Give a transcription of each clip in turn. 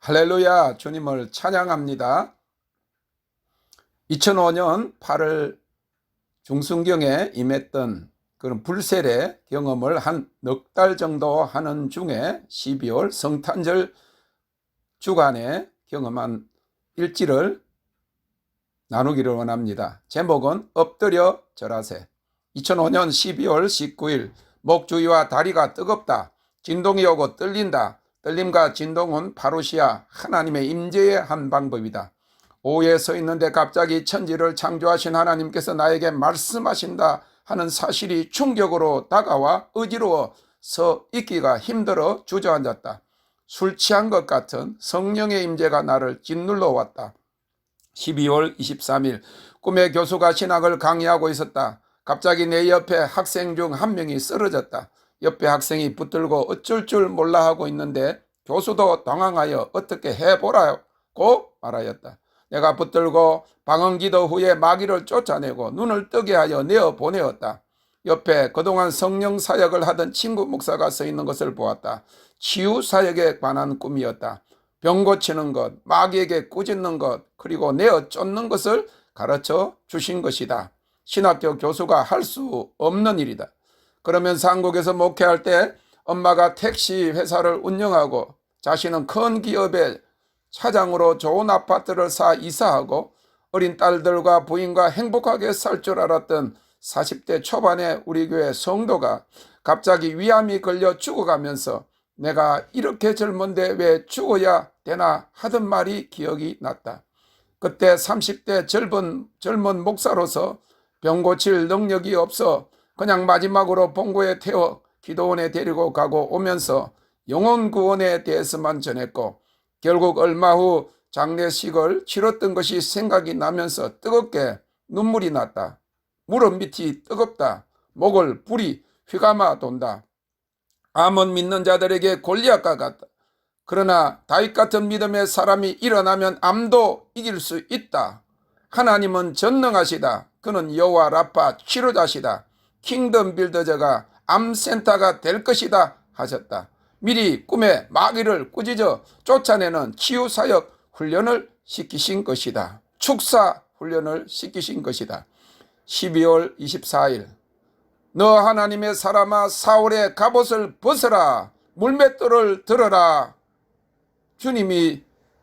할렐루야 주님을 찬양합니다. 2005년 8월 중순경에 임했던 그런 불세례 경험을 한 넉 달 정도 하는 중에 12월 성탄절 주간에 경험한 일지를 나누기를 원합니다. 제목은 엎드려 절하세. 2005년 12월 19일 목주위와 다리가 뜨겁다. 진동이 오고 떨린다. 떨림과 진동은 파루시아 하나님의 임재의 한 방법이다. 오후에 서 있는데 갑자기 천지를 창조하신 하나님께서 나에게 말씀하신다 하는 사실이 충격으로 다가와 의지로워 서 있기가 힘들어 주저앉았다. 술 취한 것 같은 성령의 임재가 나를 짓눌러 왔다. 12월 23일 꿈의 교수가 신학을 강의하고 있었다. 갑자기 내 옆에 학생 중 한 명이 쓰러졌다. 옆에 학생이 붙들고 어쩔 줄 몰라 하고 있는데 교수도 당황하여 어떻게 해보라고 말하였다. 내가 붙들고 방언기도 후에 마귀를 쫓아내고 눈을 뜨게 하여 내어 보내었다. 옆에 그동안 성령 사역을 하던 친구 목사가 서 있는 것을 보았다. 치유 사역에 관한 꿈이었다. 병 고치는 것, 마귀에게 꾸짖는 것, 그리고 내어 쫓는 것을 가르쳐 주신 것이다. 신학교 교수가 할 수 없는 일이다. 그러면서 한국에서 목회할 때 엄마가 택시 회사를 운영하고 자신은 큰 기업의 차장으로 좋은 아파트를 사 이사하고 어린 딸들과 부인과 행복하게 살 줄 알았던 40대 초반의 우리 교회 성도가 갑자기 위암이 걸려 죽어가면서 내가 이렇게 젊은데 왜 죽어야 되나 하던 말이 기억이 났다. 그때 30대 젊은, 젊은 목사로서 병 고칠 능력이 없어 그냥 마지막으로 본고에 태워 기도원에 데리고 가고 오면서 영혼 구원에 대해서만 전했고 결국 얼마 후 장례식을 치렀던 것이 생각이 나면서 뜨겁게 눈물이 났다. 무릎 밑이 뜨겁다. 목을 불이 휘감아 돈다. 암은 믿는 자들에게 골리앗과 같다. 그러나 다윗 같은 믿음의 사람이 일어나면 암도 이길 수 있다. 하나님은 전능하시다. 그는 여호와 라파 치료자시다. 킹덤 빌더저가 암센터가 될 것이다 하셨다. 미리 꿈에 마귀를 꾸짖어 쫓아내는 치유 사역 훈련을 시키신 것이다. 축사 훈련을 시키신 것이다. 12월 24일 너 하나님의 사람아 사울의 갑옷을 벗어라 물맷돌을 들어라 주님이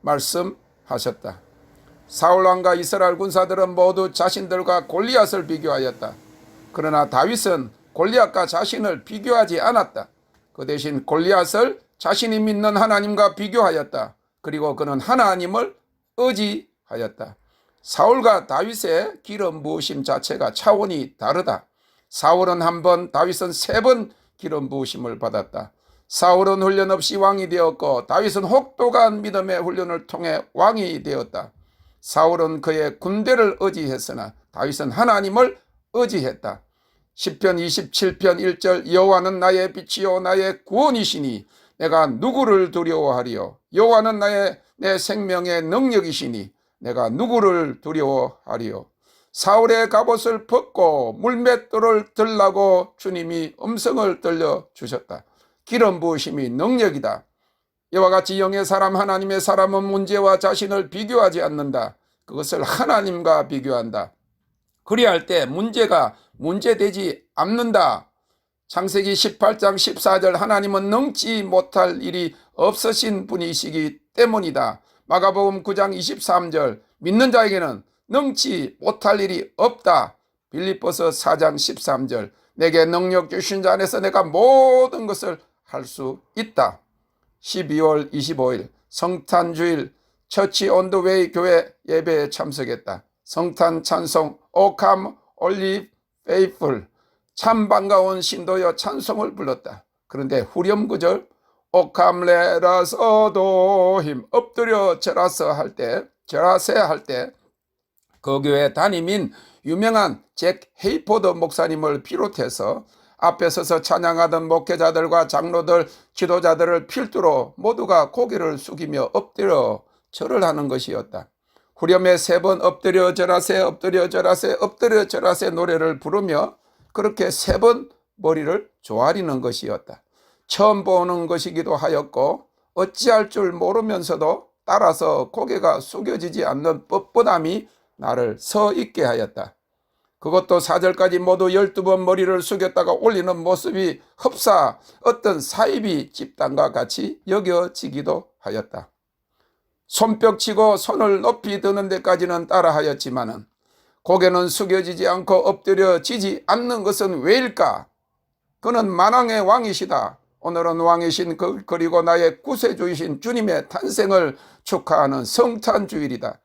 말씀하셨다. 사울 왕과 이스라엘 군사들은 모두 자신들과 골리앗을 비교하였다. 그러나 다윗은 골리앗과 자신을 비교하지 않았다. 그 대신 골리앗을 자신이 믿는 하나님과 비교하였다. 그리고 그는 하나님을 의지하였다. 사울과 다윗의 기름 부으심 자체가 차원이 다르다. 사울은 한 번, 다윗은 세 번 기름 부으심을 받았다. 사울은 훈련 없이 왕이 되었고 다윗은 혹독한 믿음의 훈련을 통해 왕이 되었다. 사울은 그의 군대를 의지했으나 다윗은 하나님을 의지했다. 10편 27편 1절 여호와는 나의 빛이요 나의 구원이시니 내가 누구를 두려워하리요 여호와는 나의 내 생명의 능력이시니 내가 누구를 두려워하리요 사울의 갑옷을 벗고 물맷돌을 들라고 주님이 음성을 들려 주셨다. 기름 부으심이 능력이다. 이와 같이 영의 사람 하나님의 사람은 문제와 자신을 비교하지 않는다. 그것을 하나님과 비교한다. 그리할 때 문제가 문제되지 않는다. 창세기 18장 14절 하나님은 능치 못할 일이 없으신 분이시기 때문이다. 마가복음 9장 23절 믿는 자에게는 능치 못할 일이 없다. 빌립보서 4장 13절 내게 능력 주신 자 안에서 내가 모든 것을 할 수 있다. 12월 25일 성탄주일 처치 온더웨이 교회 예배에 참석했다. 성탄 찬송 오캄 올리 페이플 참 반가운 신도여 찬송을 불렀다. 그런데 후렴 구절 오캄 레라서도 힘 엎드려 절하서 할 때 절하세 할 때 그 교회 담임인 유명한 잭 헤이포드 목사님을 비롯해서 앞에 서서 찬양하던 목회자들과 장로들, 지도자들을 필두로 모두가 고개를 숙이며 엎드려 절을 하는 것이었다. 후렴에 세 번 엎드려 절하세, 엎드려 절하세, 엎드려 절하세 노래를 부르며 그렇게 세 번 머리를 조아리는 것이었다. 처음 보는 것이기도 하였고 어찌할 줄 모르면서도 따라서 고개가 숙여지지 않는 뻣뻣함이 나를 서 있게 하였다. 그것도 사절까지 모두 열두 번 머리를 숙였다가 올리는 모습이 흡사 어떤 사이비 집단과 같이 여겨지기도 하였다. 손뼉치고 손을 높이 드는 데까지는 따라하였지만은 고개는 숙여지지 않고 엎드려지지 않는 것은 왜일까? 그는 만왕의 왕이시다. 오늘은 왕이신 그 그리고 나의 구세주이신 주님의 탄생을 축하하는 성탄주일이다.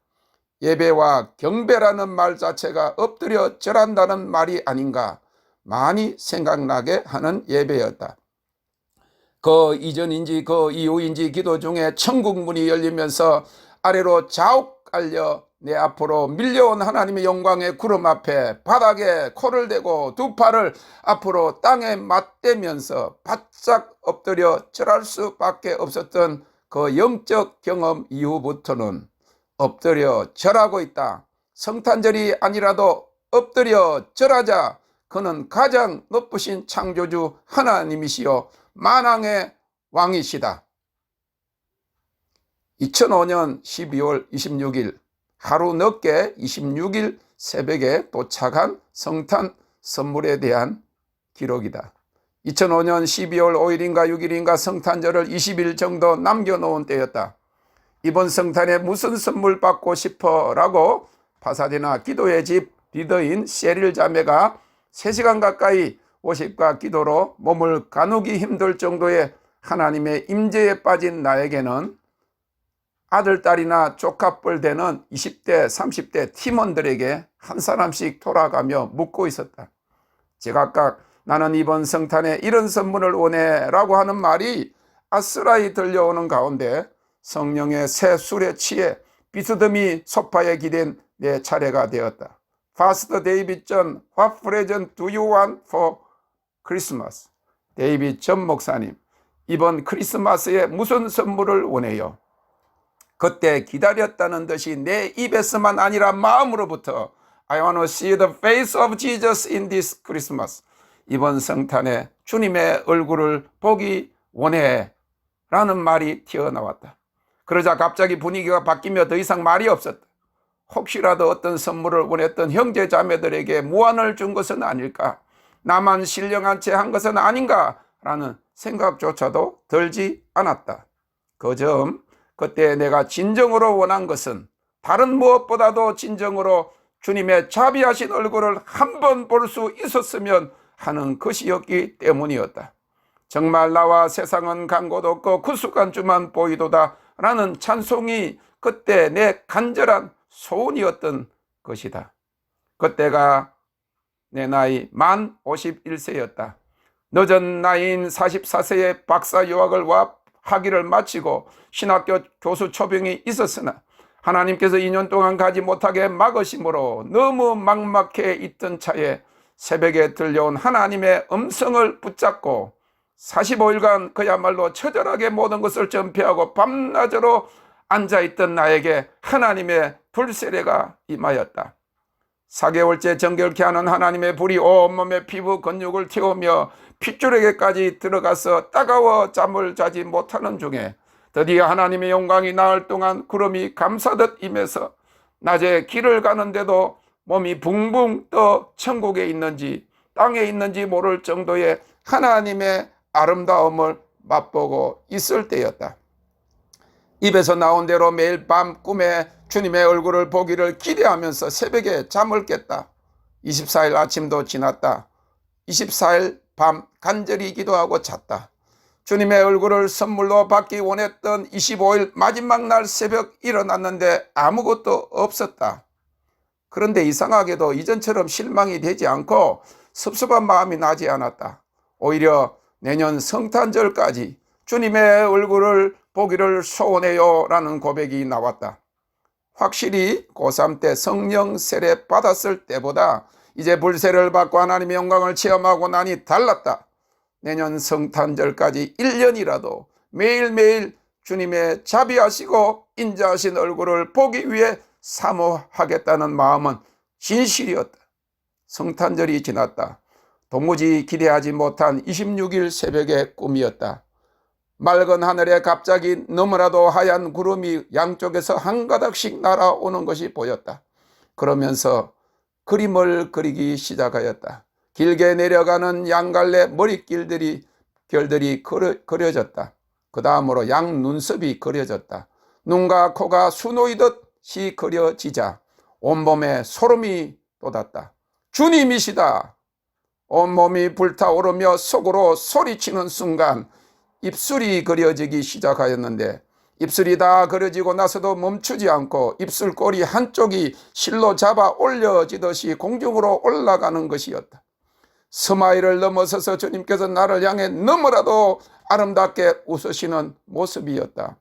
예배와 경배라는 말 자체가 엎드려 절한다는 말이 아닌가 많이 생각나게 하는 예배였다. 그 이전인지 그 이후인지 기도 중에 천국 문이 열리면서 아래로 자욱 깔려 내 앞으로 밀려온 하나님의 영광의 구름 앞에 바닥에 코를 대고 두 팔을 앞으로 땅에 맞대면서 바짝 엎드려 절할 수밖에 없었던 그 영적 경험 이후부터는 엎드려 절하고 있다. 성탄절이 아니라도 엎드려 절하자. 그는 가장 높으신 창조주 하나님이시요 만왕의 왕이시다. 2005년 12월 26일 하루 늦게 26일 새벽에 도착한 성탄 선물에 대한 기록이다. 2005년 12월 5일인가 6일인가 성탄절을 20일 정도 남겨놓은 때였다. 이번 성탄에 무슨 선물 받고 싶어? 라고 파사디나 기도의 집 리더인 세릴 자매가 3시간 가까이 오십과 기도로 몸을 가누기 힘들 정도의 하나님의 임재에 빠진 나에게는 아들, 딸이나 조카뻘 되는 20대, 30대 팀원들에게 한 사람씩 돌아가며 묻고 있었다. 제각각 나는 이번 성탄에 이런 선물을 원해 라고 하는 말이 아스라이 들려오는 가운데 성령의 새 술에 취해 비스듬히 소파에 기댄 내 차례가 되었다. 파스터 데이빗 전 What present do you want for Christmas? 데이빗 전 목사님 이번 크리스마스에 무슨 선물을 원해요? 그때 기다렸다는 듯이 내 입에서만 아니라 마음으로부터 I want to see the face of Jesus in this Christmas. 이번 성탄에 주님의 얼굴을 보기 원해 라는 말이 튀어나왔다. 그러자 갑자기 분위기가 바뀌며 더 이상 말이 없었다. 혹시라도 어떤 선물을 원했던 형제 자매들에게 무안을 준 것은 아닐까? 나만 신령한 채 한 것은 아닌가? 라는 생각조차도 들지 않았다. 그 점, 그때 내가 진정으로 원한 것은 다른 무엇보다도 진정으로 주님의 자비하신 얼굴을 한 번 볼 수 있었으면 하는 것이었기 때문이었다. 정말 나와 세상은 간곳 없고 구숙한 주만 보이도다 라는 찬송이 그때 내 간절한 소원이었던 것이다. 그때가 내 나이 만 51세였다. 늦은 나이인 44세에 박사 유학을 와 학위를 마치고 신학교 교수 초병이 있었으나 하나님께서 2년 동안 가지 못하게 막으심으로 너무 막막해 있던 차에 새벽에 들려온 하나님의 음성을 붙잡고 45일간 그야말로 처절하게 모든 것을 전폐하고 밤낮으로 앉아있던 나에게 하나님의 불세례가 임하였다. 4개월째 정결케 하는 하나님의 불이 온몸의 피부 근육을 태우며 핏줄에게까지 들어가서 따가워 잠을 자지 못하는 중에 드디어 하나님의 영광이 나을 동안 구름이 감싸듯 임해서 낮에 길을 가는데도 몸이 붕붕 떠 천국에 있는지 땅에 있는지 모를 정도의 하나님의 아름다움을 맛보고 있을 때였다. 입에서 나온 대로 매일 밤 꿈에 주님의 얼굴을 보기를 기대하면서 새벽에 잠을 깼다. 24일 아침도 지났다. 24일 밤 간절히 기도하고 잤다. 주님의 얼굴을 선물로 받기 원했던 25일 마지막 날 새벽 일어났는데 아무것도 없었다. 그런데 이상하게도 이전처럼 실망이 되지 않고 섭섭한 마음이 나지 않았다. 오히려 내년 성탄절까지 주님의 얼굴을 보기를 소원해요 라는 고백이 나왔다. 확실히 고3 때 성령 세례 받았을 때보다 이제 불세를 받고 하나님의 영광을 체험하고 나니 달랐다. 내년 성탄절까지 1년이라도 매일매일 주님의 자비하시고 인자하신 얼굴을 보기 위해 사모하겠다는 마음은 진실이었다. 성탄절이 지났다. 도무지 기대하지 못한 26일 새벽의 꿈이었다. 맑은 하늘에 갑자기 너무나도 하얀 구름이 양쪽에서 한 가닥씩 날아오는 것이 보였다. 그러면서 그림을 그리기 시작하였다. 길게 내려가는 양갈래 머릿길들이 결들이 그려, 그려 졌다. 그 다음으로 양 눈썹이 그려졌다. 눈과 코가 수놓이듯이 그려지자 온몸에 소름이 돋았다. 주님이시다. 온몸이 불타오르며 속으로 소리치는 순간 입술이 그려지기 시작하였는데 입술이 다 그려지고 나서도 멈추지 않고 입술꼬리 한쪽이 실로 잡아 올려지듯이 공중으로 올라가는 것이었다. 스마일을 넘어서서 주님께서 나를 향해 너무나도 아름답게 웃으시는 모습이었다.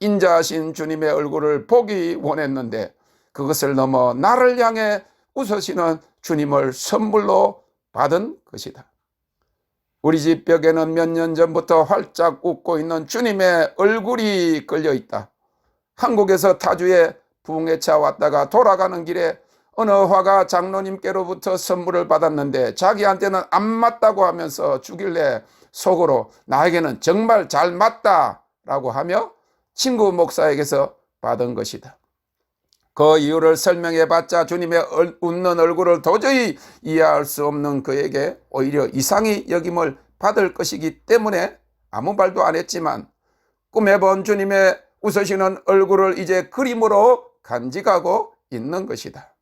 인자하신 주님의 얼굴을 보기 원했는데 그것을 넘어 나를 향해 웃으시는 주님을 선물로 받은 것이다. 우리 집 벽에는 몇 년 전부터 활짝 웃고 있는 주님의 얼굴이 걸려 있다. 한국에서 타주에 부흥회차 왔다가 돌아가는 길에 어느 화가 장로님께로부터 선물을 받았는데 자기한테는 안 맞다고 하면서 주길래 속으로 나에게는 정말 잘 맞다라고 하며 친구 목사에게서 받은 것이다. 그 이유를 설명해 봤자 주님의 얼- 웃는 얼굴을 도저히 이해할 수 없는 그에게 오히려 이상히 여김을 받을 것이기 때문에 아무 말도 안 했지만 꿈에 본 주님의 웃으시는 얼굴을 이제 그림으로 간직하고 있는 것이다.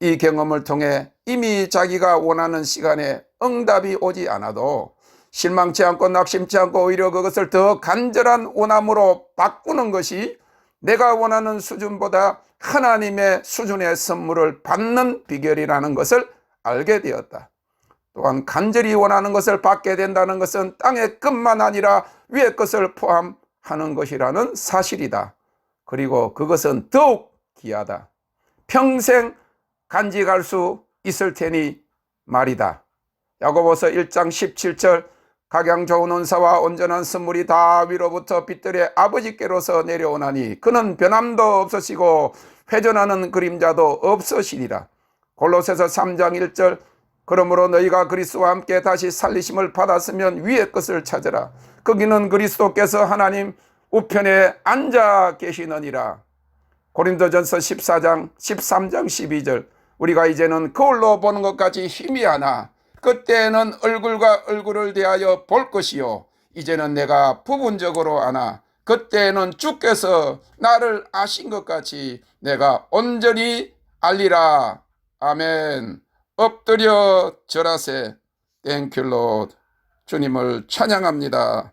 이 경험을 통해 이미 자기가 원하는 시간에 응답이 오지 않아도 실망치 않고 낙심치 않고 오히려 그것을 더 간절한 원함으로 바꾸는 것이 내가 원하는 수준보다 하나님의 수준의 선물을 받는 비결이라는 것을 알게 되었다. 또한 간절히 원하는 것을 받게 된다는 것은 땅의 것만 아니라 위의 것을 포함하는 것이라는 사실이다. 그리고 그것은 더욱 귀하다. 평생 간직할 수 있을 테니 말이다. 야고보서 1장 17절 각양 좋은 은사와 온전한 선물이 다 위로부터 빛들의 아버지께로서 내려오나니 그는 변함도 없으시고 회전하는 그림자도 없으시리라. 골로새서 3장 1절 그러므로 너희가 그리스도와 함께 다시 살리심을 받았으면 위의 것을 찾으라. 거기는 그리스도께서 하나님 우편에 앉아 계시느니라. 고린도전서 14장 13장 12절 우리가 이제는 거울로 보는 것 같이 희미하나 그때는 얼굴과 얼굴을 대하여 볼 것이요. 이제는 내가 부분적으로 아나 그때는 주께서 나를 아신 것 같이 내가 온전히 알리라. 아멘. 엎드려 절하세. 땡큐 로 주님을 찬양합니다